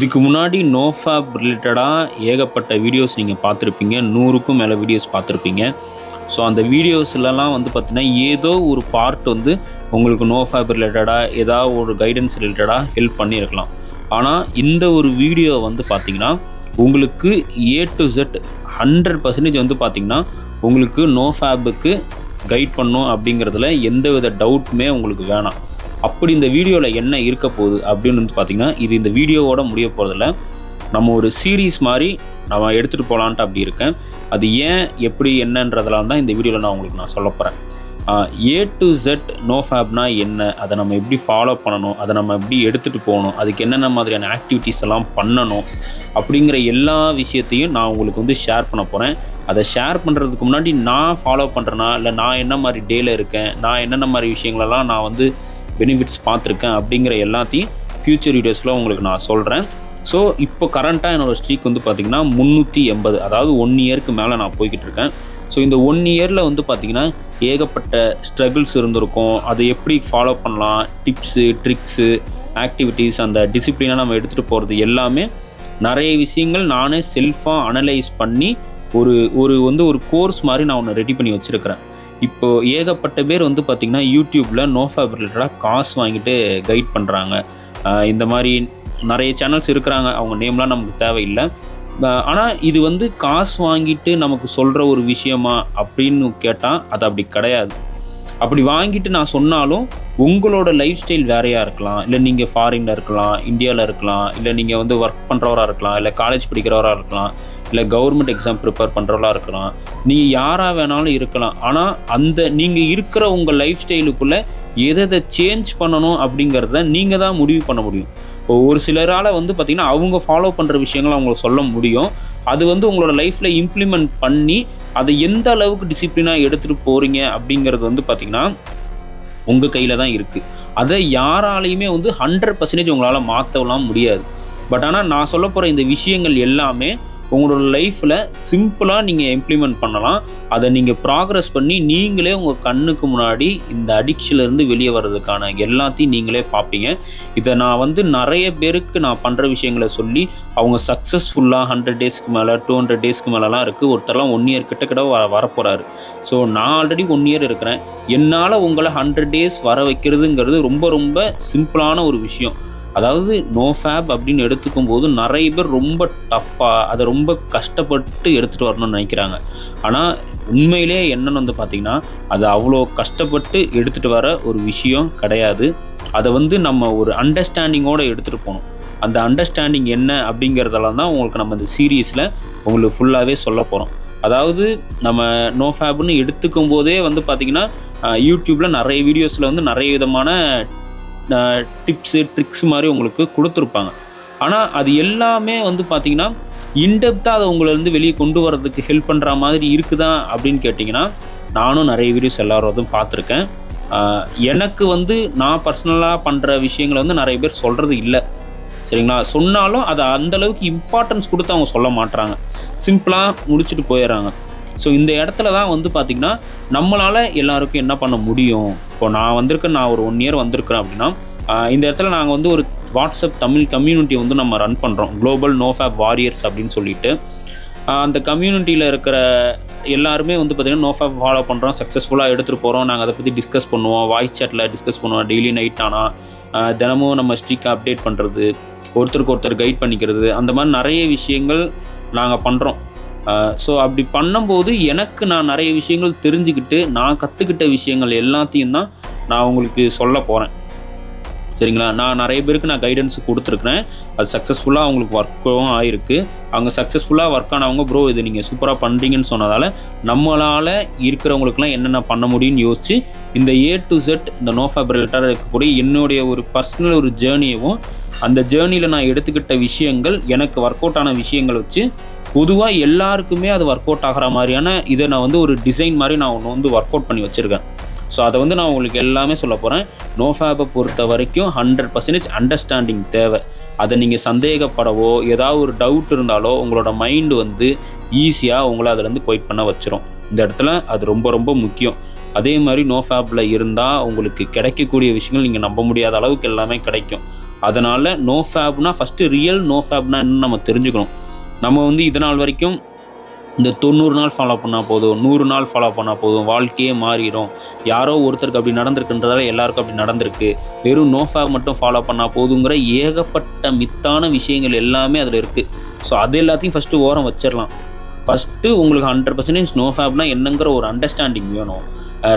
இதுக்கு முன்னாடி நோஃபேப் ரிலேட்டடாக ஏகப்பட்ட வீடியோஸ் நீங்கள் பார்த்துருப்பீங்க. நூறுக்கும் மேலே வீடியோஸ் பார்த்துருப்பீங்க. ஸோ அந்த வீடியோஸ்லலாம் வந்து பார்த்தீங்கன்னா ஏதோ ஒரு பார்ட் வந்து உங்களுக்கு நோஃபேப் ரிலேட்டடாக ஏதாவது ஒரு கைடன்ஸ் ரிலேட்டடாக ஹெல்ப் பண்ணியிருக்கலாம். ஆனால் இந்த ஒரு வீடியோ வந்து பார்த்தீங்கன்னா உங்களுக்கு A to Z hundred percentage வந்து பார்த்திங்கன்னா உங்களுக்கு நோஃபேபுக்கு கைட் பண்ணும் அப்படிங்கிறதுல எந்த வித டவுட்டுமே உங்களுக்கு வேணாம். அப்படி இந்த வீடியோவில் என்ன இருக்க போகுது அப்படின்னு வந்து பார்த்தீங்கன்னா இது இந்த வீடியோவோட முடிய போகிறதில்ல நம்ம ஒரு சீரீஸ் மாதிரி நம்ம எடுத்துகிட்டு போகலான்ட்டு அப்படி இருக்கேன். அது ஏன் எப்படி என்னன்றதெல்லாம் தான் இந்த வீடியோவில் நான் உங்களுக்கு நான் சொல்ல போகிறேன் ஏ டு ஜெட் நோ ஃபேப்னா என்ன? அதை நம்ம எப்படி ஃபாலோ பண்ணணும்? அதை நம்ம எப்படி எடுத்துகிட்டு போகணும்? அதுக்கு என்னென்ன மாதிரியான ஆக்டிவிட்டீஸ் எல்லாம் பண்ணணும்? அப்படிங்கிற எல்லா விஷயத்தையும் நான் உங்களுக்கு வந்து ஷேர் பண்ண போகிறேன் அதை ஷேர் பண்ணுறதுக்கு முன்னாடி நான் ஃபாலோ பண்ணுறேன்னா இல்லை நான் என்ன மாதிரி டேல இருக்கேன்? நான் என்னென்ன மாதிரி விஷயங்களெல்லாம் நான் வந்து பெனிஃபிட்ஸ் பார்த்துருக்கேன் அப்படிங்கிற எல்லாத்தையும் ஃப்யூச்சர் வீடியோஸில் உங்களுக்கு நான் சொல்கிறேன் ஸோ இப்போ கரண்ட்டாக என்னோடய ஸ்ட்ரீக் வந்து பார்த்திங்கன்னா முந்நூற்றி எண்பது அதாவது ஒன் இயருக்கு மேலே நான் போய்கிட்டு இருக்கேன். ஸோ இந்த ஒன் இயரில் வந்து பார்த்திங்கன்னா ஏகப்பட்ட ஸ்ட்ரகிள்ஸ் இருந்திருக்கும். அதை எப்படி ஃபாலோ பண்ணலாம்? டிப்ஸு ட்ரிக்ஸு ஆக்டிவிட்டீஸ் அந்த டிசிப்ளினாக நம்ம எடுத்துகிட்டு போகிறது எல்லாமே நிறைய விஷயங்கள் நானே செல்ஃபாக அனலைஸ் பண்ணி ஒரு ஒரு வந்து ஒரு கோர்ஸ் மாதிரி நான் ஒன்று ரெடி பண்ணி வச்சுருக்கிறேன். இப்போ ஏகப்பட்ட பேர் வந்து பார்த்திங்கன்னா யூடியூப்பில் நோஃபேப் ரிலேட்டடாக காசு வாங்கிட்டு கைட் பண்ணுறாங்க இந்த மாதிரி நிறைய சேனல்ஸ் இருக்கிறாங்க. அவங்க நேம்லாம் நமக்கு தேவையில்லை. ஆனால் இது வந்து காசு வாங்கிட்டு நமக்கு சொல்கிற ஒரு விஷயமா அப்படின்னு கேட்டால் அது அப்படி கிடையாது. அப்படி வாங்கிட்டு நான் சொன்னாலும் உங்களோட லைஃப் ஸ்டைல் வேறையாக இருக்கலாம்? இல்லை நீங்கள் ஃபாரினில் இருக்கலாம் இந்தியாவில் இருக்கலாம் இல்லை நீங்கள் வந்து ஒர்க் பண்ணுறவராக இருக்கலாம் இல்லை காலேஜ் படிக்கிறவராக இருக்கலாம் இல்லை கவர்மெண்ட் எக்ஸாம் ப்ரிப்பேர் பண்ணுறவராக இருக்கலாம். நீங்கள் யாராக வேணாலும் இருக்கலாம். ஆனால் அந்த நீங்கள் இருக்கிற உங்கள் லைஃப் ஸ்டைலுக்குள்ளே எதை எதை சேஞ்ச் பண்ணணும் அப்படிங்கிறத நீங்கள் தான் முடிவு பண்ண முடியும். இப்போ ஒரு சிலரால் வந்து பார்த்திங்கன்னா அவங்க ஃபாலோ பண்ணுற விஷயங்களை அவங்களுக்கு சொல்ல முடியும். அது வந்து உங்களோட லைஃப்பில் இம்ப்ளிமெண்ட் பண்ணி அதை எந்த அளவுக்கு டிசிப்ளினாக எடுத்துகிட்டு போகிறீங்க அப்படிங்கிறது வந்து பார்த்திங்கன்னா உங்கள் கையில் தான் இருக்குது அதை யாராலையுமே வந்து ஹண்ட்ரட் பர்சன்டேஜ் உங்களால் மாற்றலாம் முடியாது. பட் ஆனால் நான் சொல்ல போகிற இந்த விஷயங்கள் எல்லாமே உங்களோட லைஃப்பில் சிம்பிளாக நீங்கள் இம்ப்ளிமெண்ட் பண்ணலாம். அதை நீங்கள் ப்ராக்ரஸ் பண்ணி நீங்களே உங்கள் கண்ணுக்கு முன்னாடி இந்த அடிக்ஷன்லேருந்து வெளியே வர்றதுக்கான எல்லாத்தையும் நீங்களே பார்ப்பீங்க. இதை நான் வந்து நிறைய பேருக்கு நான் பண்ணுற விஷயங்களை சொல்லி அவங்க சக்ஸஸ்ஃபுல்லாக ஹண்ட்ரட் டேஸ்க்கு மேலே டூ ஹண்ட்ரட் டேஸ்க்கு மேலெலாம் இருக்குது ஒருத்தர்லாம் ஒன் இயர் கிட்ட கிட்ட வர வரப்போகிறாரு ஸோ நான் ஆல்ரெடி ஒன் இயர் இருக்கிறேன். என்னால் உங்களை ஹண்ட்ரட் டேஸ் வர வைக்கிறதுங்கிறது ரொம்ப ரொம்ப சிம்பிளான ஒரு விஷயம். அதாவது நோ ஃபேப் அப்படின்னு எடுத்துக்கும் போது நிறைய பேர் ரொம்ப டஃப்பாக அதை ரொம்ப கஷ்டப்பட்டு எடுத்துகிட்டு வரணும்னு நினைக்கிறாங்க. ஆனால் உண்மையிலே என்னன்னு வந்து பார்த்திங்கன்னா அது அவ்வளோ கஷ்டப்பட்டு எடுத்துகிட்டு வர ஒரு விஷயம் கிடையாது. அதை வந்து நம்ம ஒரு அண்டர்ஸ்டாண்டிங்கோடு எடுத்துகிட்டு போகணும். அந்த அண்டர்ஸ்டாண்டிங் என்ன அப்படிங்கிறதெல்லாம் தான் உங்களுக்கு நம்ம இந்த சீரீஸில் உங்களுக்கு ஃபுல்லாகவே சொல்ல போகிறோம் அதாவது நம்ம நோ ஃபேப்னு எடுத்துக்கும் போதே வந்து பார்த்திங்கன்னா யூடியூப்பில் நிறைய வீடியோஸில் வந்து நிறைய விதமான டிப்ஸு ட்ரிக்ஸ் மாதிரி உங்களுக்கு கொடுத்துருப்பாங்க. ஆனால் அது எல்லாமே வந்து பார்த்திங்கன்னா இன்டெப்த்தாக அதை உங்களை வந்து வெளியே கொண்டு வரதுக்கு ஹெல்ப் பண்ணுற மாதிரி இருக்குதா அப்படின்னு கேட்டிங்கன்னா நானும் நிறைய வீடியோஸ் எல்லாரோதும் பார்த்துருக்கேன். எனக்கு வந்து நான் பர்சனலாக பண்ணுற விஷயங்களை வந்து நிறைய பேர் சொல்கிறது இல்லை. சரிங்களா? சொன்னாலும் அதை அந்தளவுக்கு இம்பார்ட்டன்ஸ் கொடுத்து அவங்க சொல்ல மாட்றாங்க. சிம்பிளாக முடிச்சுட்டு போயிடுறாங்க. ஸோ இந்த இடத்துல தான் வந்து பார்த்திங்கன்னா நம்மளால் எல்லாருக்கும் என்ன பண்ண முடியும்? இப்போ நான் வந்திருக்கேன் நான் ஒரு ஒன் இயர் வந்திருக்கிறேன் அப்படின்னா இந்த இடத்துல நாங்கள் வந்து ஒரு வாட்ஸ்அப் தமிழ் கம்யூனிட்டி வந்து நம்ம ரன் பண்ணுறோம் குளோபல் நோஃபேப் வாரியர்ஸ் அப்படின்னு சொல்லிட்டு. அந்த கம்யூனிட்டியில் இருக்கிற எல்லாருமே வந்து பார்த்திங்கன்னா நோஃபேப் ஃபாலோ பண்ணுறோம் சக்ஸஸ்ஃபுல்லாக எடுத்துகிட்டு போகிறோம் நாங்கள் அதை பற்றி டிஸ்கஸ் பண்ணுவோம். வாய்ஸ் சேட்டில் டிஸ்கஸ் பண்ணுவோம். டெய்லி நைட் ஆனால் தினமும் நம்ம ஸ்ட்ரீக்கை அப்டேட் பண்ணுறது ஒருத்தருக்கு ஒருத்தர் கைட் பண்ணிக்கிறது அந்த மாதிரி நிறைய விஷயங்கள் நாங்கள் பண்ணுறோம் ஸோ அப்படி பண்ணும்போது எனக்கு நான் நிறைய விஷயங்கள் தெரிஞ்சுக்கிட்டு நான் கற்றுக்கிட்ட விஷயங்கள் எல்லாத்தையும் தான் நான் உங்களுக்கு சொல்ல போகிறேன் சரிங்களா? நான் நிறைய பேருக்கு நான் கைடன்ஸ் கொடுத்துருக்குறேன். அது சக்ஸஸ்ஃபுல்லாக அவங்களுக்கு ஒர்க்கும் ஆயிருக்கு. அவங்க சக்ஸஸ்ஃபுல்லாக ஒர்க் ஆனவங்க ப்ரோ இது நீங்கள் சூப்பராக பண்ணுறீங்கன்னு சொன்னதால் நம்மளால் இருக்கிறவங்களுக்குலாம் என்னென்ன பண்ண முடியும்னு யோசிச்சு இந்த ஏ டு செட் இந்த நோஃபேப் ரிலேட்டடாக இருக்கக்கூடிய என்னுடைய ஒரு பர்சனல் ஒரு ஜேர்னியவும் அந்த ஜேர்னியில் நான் எடுத்துக்கிட்ட விஷயங்கள் எனக்கு ஒர்க் அவுட் ஆன விஷயங்கள் வச்சு பொதுவாக எல்லாருக்குமே அது ஒர்க் அவுட் ஆகிற மாதிரியான இதை நான் வந்து ஒரு டிசைன் மாதிரி நான் ஒன்று வந்து ஒர்க் அவுட் பண்ணி வச்சுருக்கேன். ஸோ அதை வந்து நான் உங்களுக்கு எல்லாமே சொல்ல போகிறேன் நோ ஃபேபை பொறுத்த வரைக்கும் ஹண்ட்ரட் பர்சன்டேஜ் அண்டர்ஸ்டாண்டிங் தேவை. அதை நீங்கள் சந்தேகப்படவோ ஏதாவது ஒரு டவுட் இருந்தாலோ உங்களோட மைண்டு வந்து ஈஸியாக உங்களை அதிலேருந்து கொயிட் பண்ண வச்சிரும். இந்த இடத்துல அது ரொம்ப ரொம்ப முக்கியம். அதே மாதிரி நோ ஃபேப்பில் இருந்தால் உங்களுக்கு கிடைக்கக்கூடிய விஷயங்கள் நீங்கள் நம்ப முடியாத அளவுக்கு எல்லாமே கிடைக்கும். அதனால் நோ ஃபேப்னா ஃபஸ்ட்டு ரியல் நோ ஃபேப்னா என்னன்னு நம்ம தெரிஞ்சுக்கணும். நம்ம வந்து இது நாள் வரைக்கும் இந்த தொண்ணூறு நாள் ஃபாலோ பண்ணால் போதும் நூறு நாள் ஃபாலோ பண்ணால் போதும் வாழ்க்கையே மாறிடும். யாரோ ஒருத்தருக்கு அப்படி நடந்திருக்குன்றதால எல்லாருக்கும் அப்படி நடந்திருக்கு. வெறும் நோ ஃபேப் மட்டும் ஃபாலோ பண்ணால் போதுங்கிற ஏகப்பட்ட மித்தான விஷயங்கள் எல்லாமே அதில் இருக்குது ஸோ அது எல்லாத்தையும் ஃபஸ்ட்டு ஓரம் வச்சிடலாம் ஃபஸ்ட்டு உங்களுக்கு ஹண்ட்ரட் பர்சன்டேஜ் நோ ஃபேப்னா என்னங்கிற ஒரு அண்டர்ஸ்டாண்டிங் வேணும்.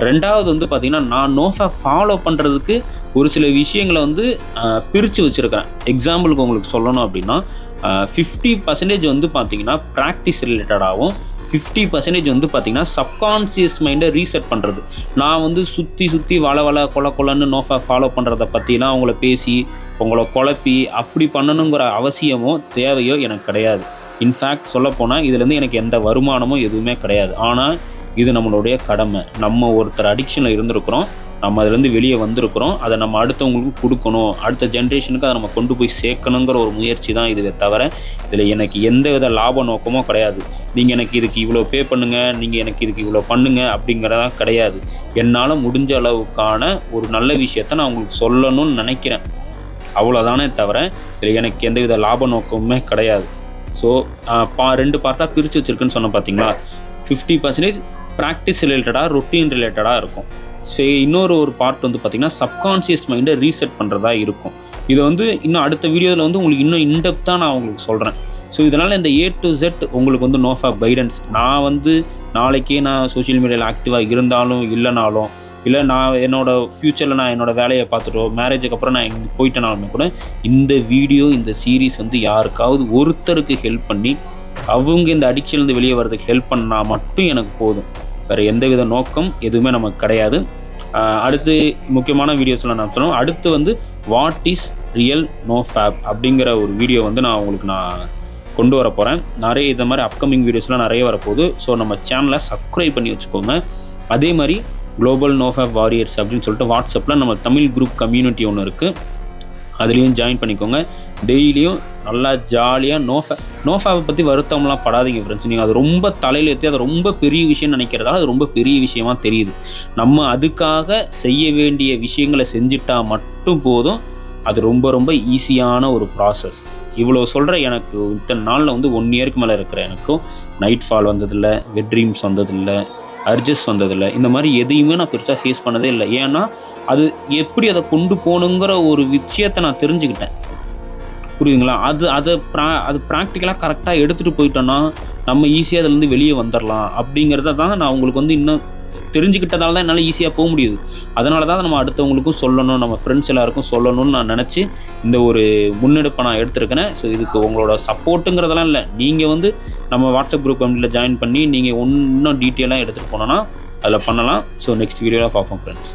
ரெண்டாவது வந்து பார்த்திங்கன்னா நான் நோஃபை ஃபாலோ பண்ணுறதுக்கு ஒரு சில விஷயங்களை வந்து பிரித்து வச்சுருக்கிறேன். எக்ஸாம்பிளுக்கு உங்களுக்கு சொல்லணும் அப்படின்னா ஃபிஃப்டி பர்சன்டேஜ் வந்து பார்த்திங்கன்னா ப்ராக்டிஸ் ரிலேட்டடாகவும் ஃபிஃப்டி பர்சன்டேஜ் வந்து பார்த்திங்கன்னா சப்கான்சியஸ் மைண்டை ரீசெட் பண்ணுறது நான் வந்து சுற்றி சுற்றி வள வள கொல கொலன்னு நோஃபை ஃபாலோ பண்ணுறத பற்றிலாம் அவங்கள பேசி உங்களை குழப்பி அப்படி பண்ணணுங்கிற அவசியமோ தேவையோ எனக்கு கிடையாது. இன்ஃபேக்ட் சொல்லப்போனால் இதுலேருந்து எனக்கு எந்த வருமானமும் எதுவுமே கிடையாது. ஆனால் இது நம்மளுடைய கடமை. நம்ம ஒருத்தர் அடிக்ஷனில் இருந்திருக்கிறோம். நம்ம அதுலேருந்து வெளியே வந்திருக்கிறோம். அதை நம்ம அடுத்தவங்களுக்கு கொடுக்கணும். அடுத்த ஜென்ரேஷனுக்கு அதை நம்ம கொண்டு போய் சேர்க்கணுங்கிற ஒரு முயற்சி தான் இதுவே தவிர இதில் எனக்கு எந்த வித லாப நோக்கமோ கிடையாது. நீங்கள் எனக்கு இதுக்கு இவ்வளோ பே பண்ணுங்கள் நீங்கள் எனக்கு இதுக்கு இவ்வளோ பண்ணுங்கள் அப்படிங்கிறதா கிடையாது. என்னால் முடிஞ்ச அளவுக்கான ஒரு நல்ல விஷயத்த நான் உங்களுக்கு சொல்லணும்னு நினைக்கிறேன். அவ்வளோதானே தவிர இதில் எனக்கு எந்த வித லாப நோக்கமுமே கிடையாது. ஸோ பா ரெண்டு பார்ட்டாக பிரித்து வச்சுருக்குன்னு சொன்ன பார்த்தீங்களா ஃபிஃப்டி பர்சன்டேஜ் ப்ராக்டிஸ் ரிலேட்டடாக ரொட்டீன் ரிலேட்டடாக இருக்கும். சரி இன்னொரு ஒரு பார்ட் வந்து பார்த்திங்கன்னா சப்கான்சியஸ் மைண்டை ரீசெட் பண்ணுறதா இருக்கும். இதை வந்து இன்னும் அடுத்த வீடியோவில் வந்து உங்களுக்கு இன்னும் இன்டெப்த்தாக நான் உங்களுக்கு சொல்கிறேன் ஸோ இதனால் இந்த ஏ டு செட் உங்களுக்கு வந்து நோஃபா கைடன்ஸ் நான் வந்து நாளைக்கே நான் சோஷியல் மீடியாவில் ஆக்டிவாக இருந்தாலும் இல்லைனாலும் இல்லை நான் என்னோடய ஃப்யூச்சரில் நான் என்னோடய வேலையை பார்த்துட்டோ மேரேஜுக்கு அப்புறம் நான் எங்கே போயிட்டேனாலுமே கூட இந்த வீடியோ இந்த சீரீஸ் வந்து யாருக்காவது ஒருத்தருக்கு ஹெல்ப் பண்ணி அவங்க இந்த அடிக்ஷன்லேருந்து வெளியே வர்றதுக்கு ஹெல்ப் பண்ணால் மட்டும் எனக்கு போதும். வேறு எந்தவித நோக்கம் எதுவுமே நமக்கு கிடையாது. அடுத்து முக்கியமான வீடியோஸில் நான் சொல்லணும் அடுத்து வந்து what is real NoFap அப்படிங்கிற ஒரு வீடியோ வந்து நான் உங்களுக்கு நான் கொண்டு வர போகிறேன் நிறைய இந்த மாதிரி அப்கமிங் வீடியோஸ்லாம் நிறைய வரப்போகுது. ஸோ நம்ம சேனலை சப்ஸ்கிரைப் பண்ணி வச்சுக்கோங்க. அதே மாதிரி குளோபல் நோ ஃபேப் வாரியர்ஸ் அப்படின்னு சொல்லிட்டு வாட்ஸ்அப்பில் நம்ம தமிழ் குரூப் கம்யூனிட்டி ஒன்று இருக்குது அதுலேயும் ஜாயின் பண்ணிக்கோங்க. டெய்லியும் நல்லா ஜாலியாக நோஃபே நோஃபாவை பற்றி வருத்தம்லாம் படாதீங்க ஃப்ரெண்ட்ஸ் நீங்கள் அது ரொம்ப தலையில் ஏற்றி அது ரொம்ப பெரிய விஷயம்னு நினைக்கிறதால அது ரொம்ப பெரிய விஷயமா தெரியுது. நம்ம அதுக்காக செய்ய வேண்டிய விஷயங்களை செஞ்சுட்டா மட்டும் போதும். அது ரொம்ப ரொம்ப ஈஸியான ஒரு ப்ராசஸ் இவ்வளோ சொல்கிற எனக்கு இத்தனை நாளில் வந்து ஒன் இயருக்கு மேலே இருக்கிற எனக்கும் நைட் ஃபால் வந்ததில்லை வெட் ட்ரீம்ஸ் வந்ததில்லை அர்ஜஸ் வந்ததில்லை. இந்த மாதிரி எதையுமே நான் பெருசாக ஃபேஸ் பண்ணதே இல்லை. ஏன்னா அது எப்படி அதை கொண்டு போகணுங்கிற ஒரு விஷயத்தை நான் தெரிஞ்சுக்கிட்டேன். புரியுதுங்களா? அது அதை ப்ரா அது ப்ராக்டிக்கலாக கரெக்டாக எடுத்துகிட்டு போயிட்டோன்னா நம்ம ஈஸியாக அதுலேருந்து வெளியே வந்துடலாம். அப்படிங்கிறத தான் நான் உங்களுக்கு வந்து இன்னும் தெரிஞ்சுக்கிட்டதால தான் என்னால் ஈஸியாக போக முடியுது. அதனால தான் நம்ம அடுத்தவங்களுக்கும் சொல்லணும் நம்ம ஃப்ரெண்ட்ஸ் எல்லாருக்கும் சொல்லணும்னு நான் நினச்சி இந்த ஒரு முன்னெடுப்பை நான் எடுத்திருக்கிறேன். ஸோ இதுக்கு உங்களோட சப்போர்ட்டுங்கிறதெல்லாம் இல்லை. நீங்கள் வந்து நம்ம வாட்ஸ்அப் குரூப் கம்பெனியில் ஜாயின் பண்ணி நீங்கள் இன்னும் டீட்டெயிலாக எடுத்துகிட்டு போனோன்னா அதில் பண்ணலாம். ஸோ நெக்ஸ்ட் வீடியோவில் பார்ப்போம் ஃப்ரெண்ட்ஸ்